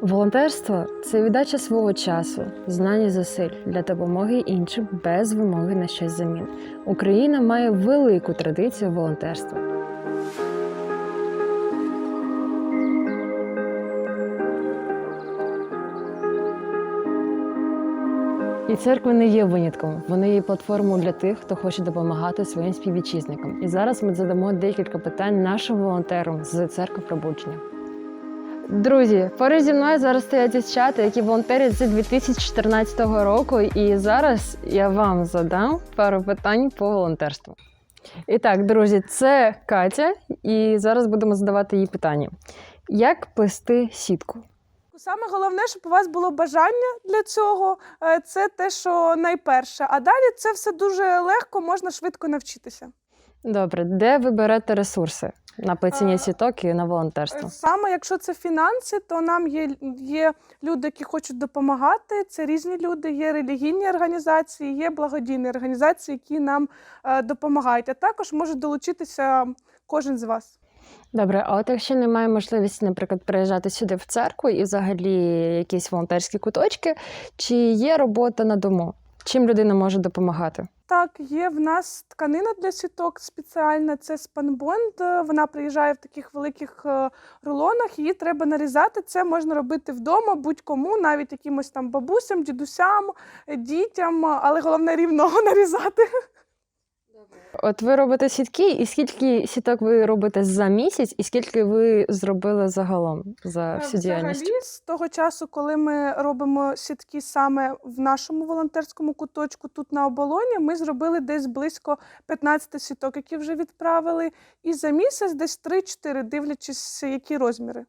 Волонтерство це віддача свого часу, знань і зусиль для допомоги іншим без вимоги на щось замін. Україна має велику традицію волонтерства. І церкви не є винятком. Вони є платформою для тих, хто хоче допомагати своїм співвітчизникам. І зараз ми задамо декілька питань нашим волонтерам з церкви пробудження. Друзі, поруч зі мною зараз стоять дівчата, які волонтерять з 2014 року. І зараз я вам задам пару питань по волонтерству. І так, друзі, це Катя, і зараз будемо задавати їй питання: як плести сітку? Саме головне, щоб у вас було бажання для цього, е, це те, що найперше. А далі це все дуже легко, можна швидко навчитися. Добре, де ви берете ресурси на плетіння сіток і на волонтерство? Е, Саме якщо це фінанси, то нам є, є люди, які хочуть допомагати. Це різні люди, є релігійні організації, є благодійні організації, які нам е, допомагають. А також може долучитися кожен з вас. Добре, а от якщо немає можливості, наприклад, приїжджати сюди в церкву і взагалі якісь волонтерські куточки, чи є робота на дому? Чим людина може допомагати? Так, є в нас тканина для сіток спеціальна, це спанбонд. Вона приїжджає в таких великих е, рулонах, її треба нарізати. Це можна робити вдома, будь-кому, навіть якимось там бабусям, дідусям, дітям, але головне рівного нарізати. От ви робите сітки, і скільки сіток ви робите за місяць, і скільки ви зробили загалом за всю діяльність? Взагалі, з того часу, коли ми робимо сітки саме в нашому волонтерському куточку, тут на оболоні, ми зробили десь близько 15 сіток, які вже відправили. І за місяць десь 3-4, дивлячись, які розміри.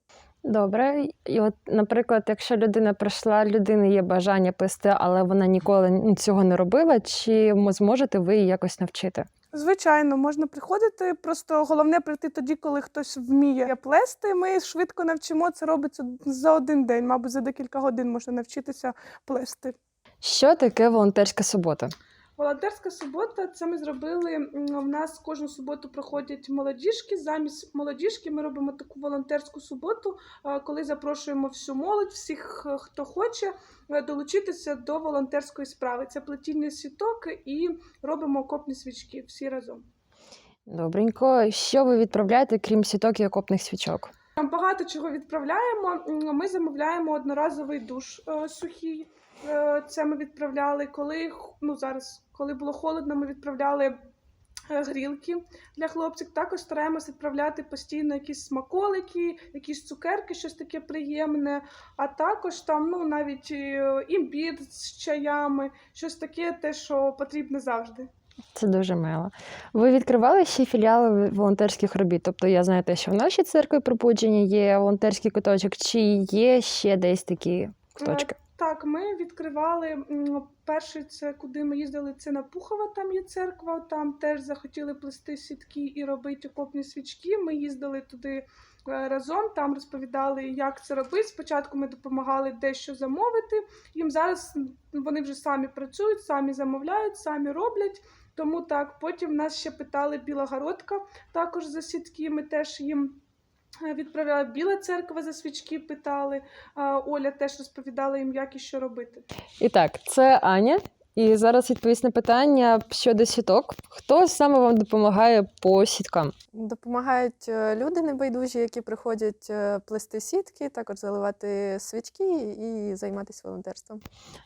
Добре. І от, наприклад, якщо людина прийшла, людини є бажання плести, але вона ніколи цього не робила, чи зможете ви її якось навчити? Звичайно, можна приходити. Просто головне прийти тоді, коли хтось вміє плести. Ми швидко навчимо. Це робиться за один день, мабуть, за декілька годин можна навчитися плести. Що таке волонтерська субота? Волонтерська субота. Це ми зробили. В нас кожну суботу проходять молодіжки. Замість молодіжки ми робимо таку волонтерську суботу, е, коли запрошуємо всю молодь, всіх, е, хто хоче е, долучитися до волонтерської справи. Це плетіння сіток і робимо окопні свічки всі разом. Добренько. Що ви відправляєте, крім сіток і окопних свічок? Там багато чого відправляємо. Ми замовляємо одноразовий душ сухий. Е, Це ми відправляли. Коли ну зараз, коли було холодно, ми відправляли е, грілки для хлопців. Також стараємося відправляти постійно якісь смаколики, якісь цукерки, щось таке приємне. А також там ну навіть е, імбір з чаями, щось таке, те, що потрібно завжди. Це дуже мило. Ви відкривали ще філіали волонтерських робіт? Тобто я знаю те, що в нашій церкві пробудження є волонтерський куточок, чи є ще десь такі куточки? Так, ми відкривали м, перший це куди ми їздили. Це на Пухова, там є церква. Там теж захотіли плести сітки і робити окопні свічки. Ми їздили туди е, разом. Там розповідали, як це робити. Спочатку ми допомагали дещо замовити. Їм зараз вони вже самі працюють, самі замовляють, самі роблять. Тому так, потім нас ще питали Білогородка також за сітки. Ми теж їм е, відправляли Біла церква за свічки питали. Оля теж розповідала їм, як і що робити. І так, це Аня. І зараз відповість на питання щодо сіток. Хто саме вам допомагає по сіткам? Допомагають е, люди небайдужі, які приходять е, плести сітки, також заливати свічки і займатися волонтерством.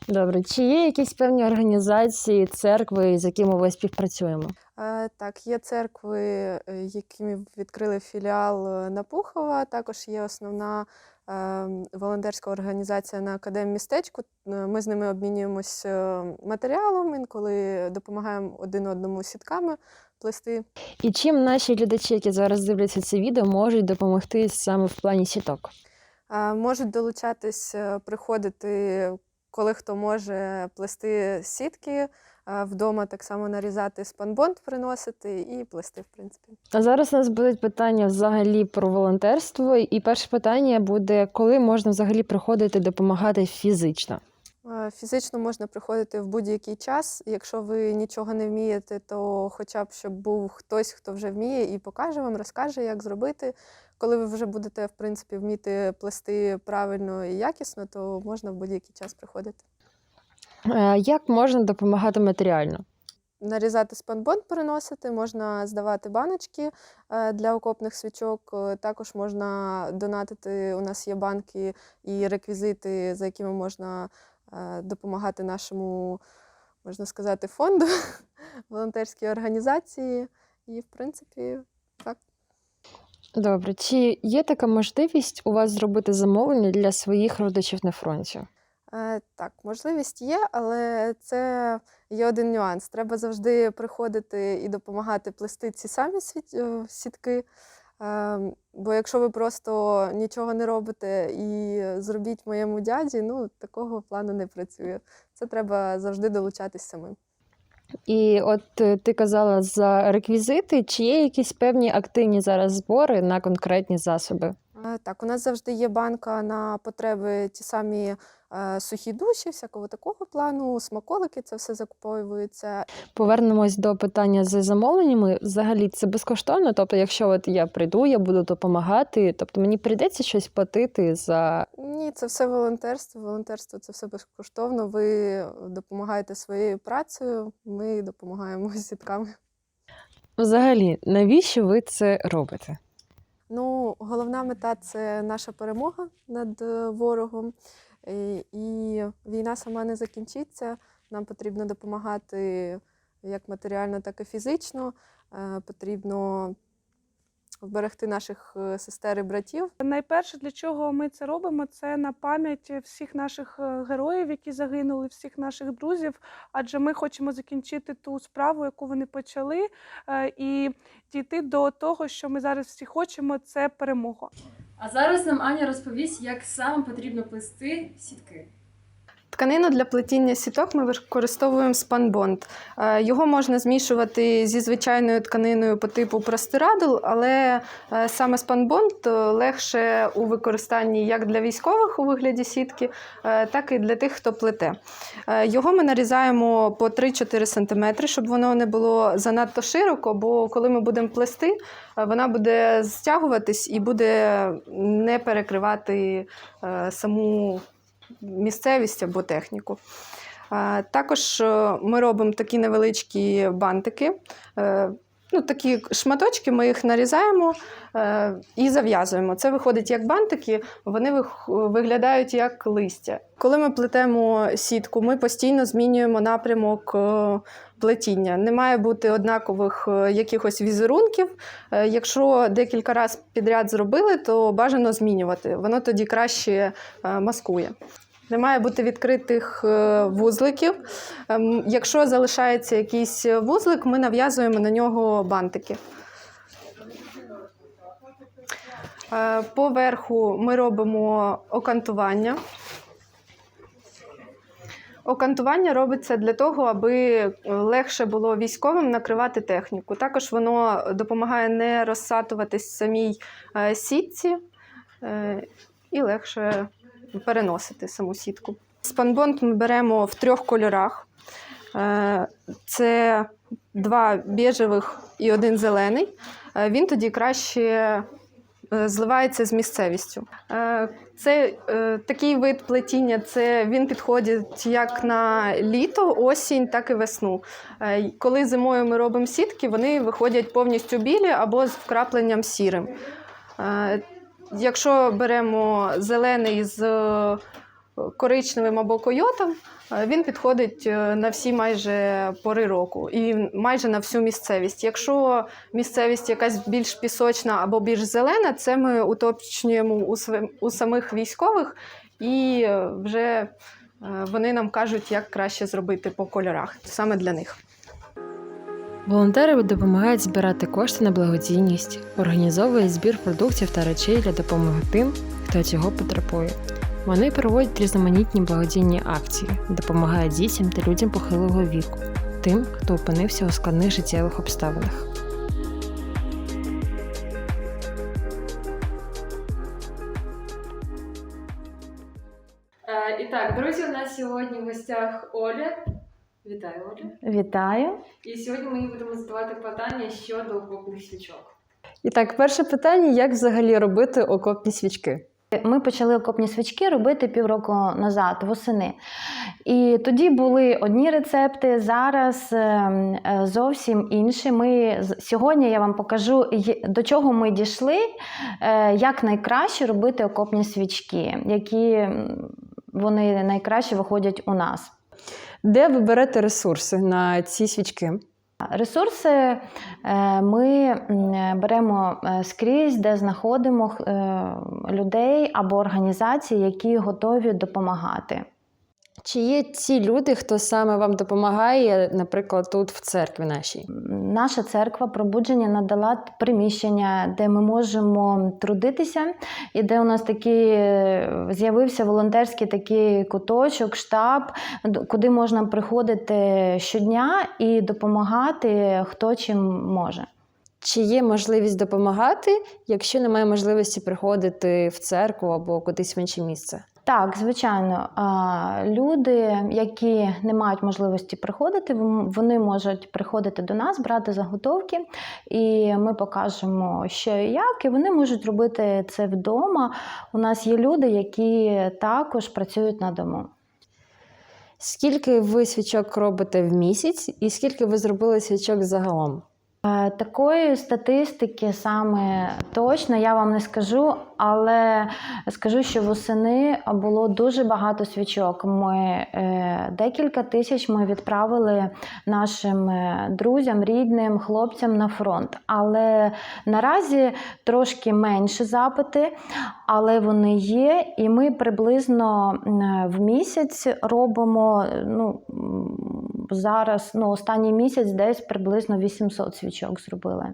Добре, чи є якісь певні організації, церкви, з якими ви співпрацюємо? Е, Так, є церкви, які відкрили філіал е, на Пухова. Також є основна волонтерська організація на академмістечку. містечку. Ми з ними обмінюємось е, матеріалом, інколи допомагаємо один одному сітками плести. І чим наші глядачі, які зараз дивляться це відео, можуть допомогти саме в плані сіток? Можуть долучатись, е, приходити, коли хто може плести сітки вдома, так само нарізати спанбонд, приносити і плести, в принципі. А зараз у нас будуть питання взагалі про волонтерство. І перше питання буде: коли можна взагалі приходити допомагати фізично? Е, Фізично можна приходити в будь-який час. Якщо ви нічого не вмієте, то хоча б щоб був хтось, хто вже вміє і покаже вам, розкаже, як зробити. Коли ви вже будете, в принципі, вміти плести правильно і якісно, то можна в будь-який час приходити. Е, Як можна допомагати матеріально? Нарізати спанбонд переносити, можна здавати баночки е, для окопних свічок. Також можна донатити. У нас є банки і реквізити, за якими можна допомагати нашому, можна сказати, фонду, волонтерській організації. І, в принципі, так. Добре, чи є така можливість у вас зробити замовлення для своїх родичів на фронті? Е, Так, можливість є, але це є один нюанс. Треба завжди приходити і допомагати плести ці самі е, сітки. Ем, Бо якщо ви просто нічого не робите і зробіть моєму дяді, ну такого плану не працює. Це треба завжди долучатись самим. І от е, ти казала за реквізити, чи є якісь певні активні зараз збори на конкретні засоби? Е, Так, у нас завжди є банка на потреби ті самі сухі душі, всякого такого плану, смаколики, це все закуповується. Повернемось до питання з замовленнями. Взагалі це безкоштовно. Тобто, якщо от я прийду, я буду допомагати, тобто мені прийдеться щось платити за Ні, це все волонтерство. Волонтерство це все безкоштовно. Ви допомагаєте своєю працею, ми допомагаємо сітками. взагалі, навіщо ви це робите? Ну, головна мета це наша перемога над е, ворогом. Е, І війна сама не закінчиться. Нам потрібно допомагати як матеріально, так і фізично. Е, Потрібно вберегти наших е, сестер і братів. Найперше, для чого ми це робимо, це на пам'ять всіх наших героїв, які загинули, всіх наших друзів. Адже ми хочемо закінчити ту справу, яку вони почали, і дійти до того, що ми зараз всі хочемо, це перемога. А зараз нам Аня розповість, як саме потрібно плести сітки. Тканину для плетіння сіток ми використовуємо спанбонд. Е, Його можна змішувати зі звичайною тканиною по типу простирадл, але е, саме спанбонд е, легше у використанні як для військових у вигляді сітки, так і для тих, хто плете. Його ми нарізаємо по 3-4 см, щоб воно не було занадто широко, бо коли ми будемо плести, вона буде стягуватись і буде не перекривати саму місцевість або техніку. Е, Також е, ми робимо такі невеличкі бантики. Ну, такі шматочки ми їх нарізаємо е, і зав'язуємо. Це виходить як бантики, вони виглядають як листя. Коли ми плетемо сітку, ми постійно змінюємо напрямок е, плетіння. Не має бути однакових е, якихось візерунків. Е, Якщо декілька разів підряд зробили, то бажано змінювати. Воно тоді краще маскує. Не має бути відкритих е, вузликів. Ем, Якщо залишається якийсь вузлик, ми нав'язуємо на нього бантики. Е, Поверху ми робимо окантування. Окантування робиться для того, аби легше було військовим накривати техніку. Також воно допомагає не розсатуватись самій е, сітці е, і легше переносити саму сітку. Спанбонд ми беремо в трьох кольорах. Е, Це два біжевих і один зелений. Е, Він тоді краще е, зливається з місцевістю. Це такий вид плетіння, це він підходить як на літо, осінь, так і весну. Коли зимою ми робимо сітки, вони виходять повністю білі або з вкрапленням сірим. Якщо беремо зелений з е, коричневим або койотом, е, він підходить е, на всі майже пори року і майже на всю місцевість. Якщо місцевість якась більш пісочна або більш зелена, це ми уточнюємо у, самих військових, і вже вони нам кажуть, як краще зробити по кольорах саме для них. Волонтери допомагають збирати кошти на благодійність, організовують збір продуктів та речей для допомоги тим, хто цього потребує. Вони проводять різноманітні благодійні акції, допомагають дітям та людям похилого віку, тим, хто опинився у складних життєвих обставинах. Е, І так, друзі, у нас сьогодні в гостях Оля. Вітаю, Оля. Вітаю. І сьогодні ми будемо задавати питання щодо окопних свічок. І так, перше питання: як взагалі робити окопні свічки? Ми почали окопні свічки робити півроку назад, восени. І тоді були одні рецепти, зараз е, е, зовсім інші. Ми сьогодні я вам покажу, до чого ми дійшли, е, як найкраще робити окопні свічки, які вони найкраще виходять у нас. Де ви берете ресурси на ці свічки? Ресурси е, ми беремо е, скрізь, де знаходимо е, людей або організації, які готові допомагати. Чи є ці люди, хто саме вам допомагає, наприклад, тут в церкві нашій? Наша церква пробудження надала приміщення, де ми можемо трудитися, і де у нас такий е, з'явився волонтерський такий куточок, штаб, куди можна приходити щодня і допомагати хто чим може. Чи є можливість допомагати, якщо немає можливості приходити в церкву або кудись в інше місце? Так, звичайно, люди, які не мають можливості приходити, вони можуть приходити до нас, брати заготовки, і ми покажемо, що і як, і вони можуть робити це вдома. У нас є люди, які також працюють на дому. Скільки ви свічок робите в місяць, і скільки ви зробили свічок загалом? Е, Такої статистики саме точно я вам не скажу, але скажу, що восени було дуже багато свічок. Ми е, декілька тисяч ми відправили нашим е, друзям, рідним, хлопцям на фронт. Але наразі трошки менше запити, але вони є, і ми приблизно в місяць робимо. Ну, зараз, ну, останній місяць десь приблизно 800 свічок зробили.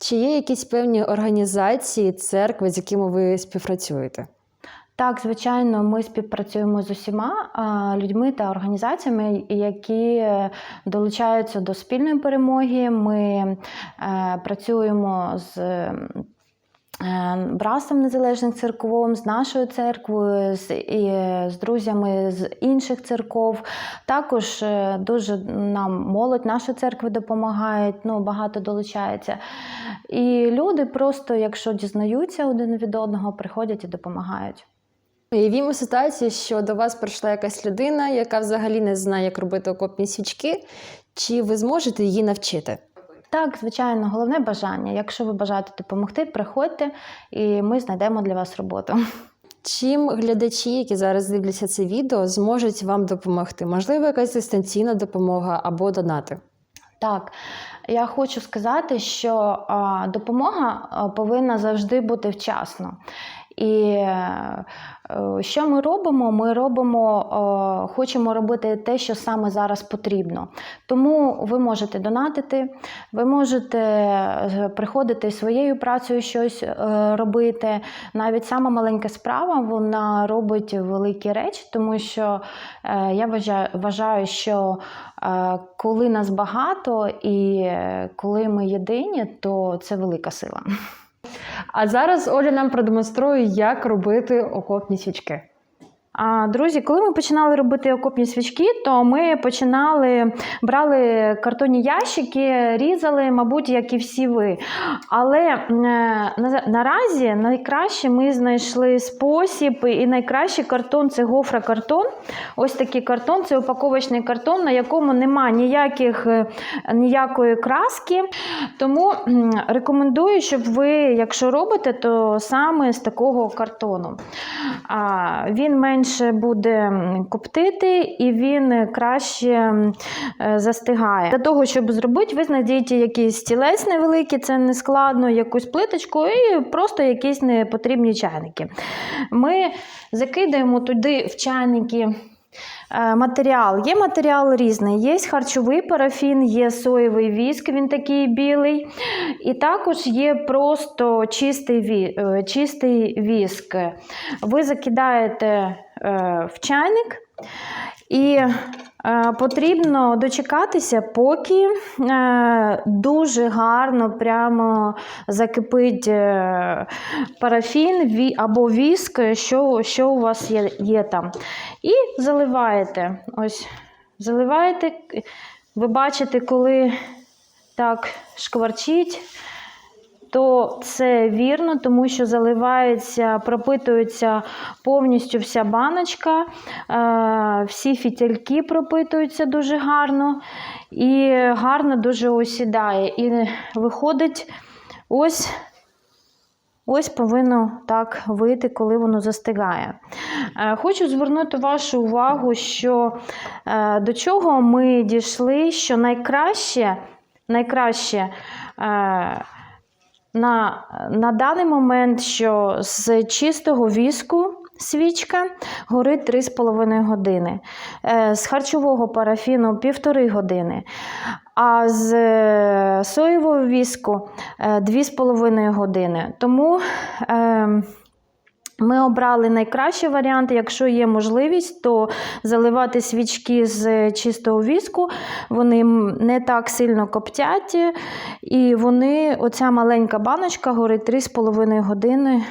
Чи є якісь певні організації, церкви, з якими ви співпрацюєте? Так, звичайно, ми співпрацюємо з усіма людьми та організаціями, які долучаються до спільної перемоги. Ми е, працюємо з. Е, Брасом незалежних церков, з нашою церквою, з, і, е, з друзями з інших церков. Також е, дуже нам молодь нашої церкви допомагає, ну, багато долучається. І люди просто, якщо дізнаються один від одного, приходять і допомагають. Уявімо ситуацію, що до вас прийшла якась людина, яка взагалі не знає, як робити окопні свічки. Чи ви зможете її навчити? Так, звичайно, головне бажання. Якщо ви бажаєте допомогти, приходьте і ми знайдемо для вас роботу. Чим глядачі, які зараз дивляться це відео, зможуть вам допомогти? Можливо, якась дистанційна допомога або донати? Так, я хочу сказати, що допомога повинна завжди бути вчасно. І е, що ми робимо? Ми робимо, е, хочемо робити те, що саме зараз потрібно. Тому ви можете донатити, ви можете е, приходити своєю працею щось робити. Навіть сама маленька справа вона робить великі речі, тому що я вважаю, що коли нас багато і коли ми єдині, то це велика сила. А зараз Оля нам продемонструє, як робити окопні свічки. Друзі, коли ми починали робити окопні свічки, то ми починали брали картонні ящики, різали, мабуть, як і всі ви. Але е, наразі найкраще ми знайшли спосіб, і найкращий картон це гофра-картон. Ось такий картон, це упаковочний картон, на якому нема ніяких, е, ніякої краски. Тому рекомендую, щоб ви, якщо робите, то саме з такого картону. Він менше буде коптити і він краще е, застигає. Для того, щоб зробити, ви знайдіть якийсь стілець невеликий, це не складно, якусь плиточку і просто якісь непотрібні чайники. Ми закидаємо туди в чайники. е, Матеріал. Є матеріал різний. Є харчовий парафін, є соєвий віск, він такий білий. І також є просто чистий, е, віск. Ви закидаєте в чайник І е, потрібно дочекатися, поки е, дуже гарно прямо закипить е, парафін або віск, що, що у вас є, є там. І заливаєте. Ось, заливаєте. Ви бачите, коли так шкварчить, то це вірно, тому що заливається, пропитується повністю вся баночка, е, всі фітільки пропитуються дуже гарно і гарно дуже осідає. І виходить ось. Ось повинно так вийти, коли воно застигає. Е, Хочу звернути вашу увагу, що е, до чого ми дійшли, що найкраще, найкраще на, на даний момент, що з чистого віску свічка горить 3,5 години, е, з харчового парафіну 1,5 години, а з е, соєвого віску е, 2,5 години. Тому е, ми обрали найкращий варіант. Якщо є можливість, то заливати свічки з чистого віску. Вони не так сильно коптять, і вони, оця маленька баночка горить 3,5 години.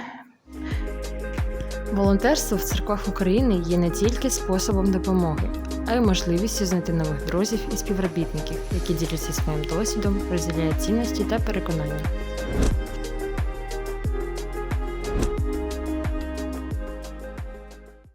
Волонтерство в церквах України є не тільки способом допомоги, а й можливістю знайти нових друзів і співробітників, які діляться своїм досвідом, розділяють цінності та переконання.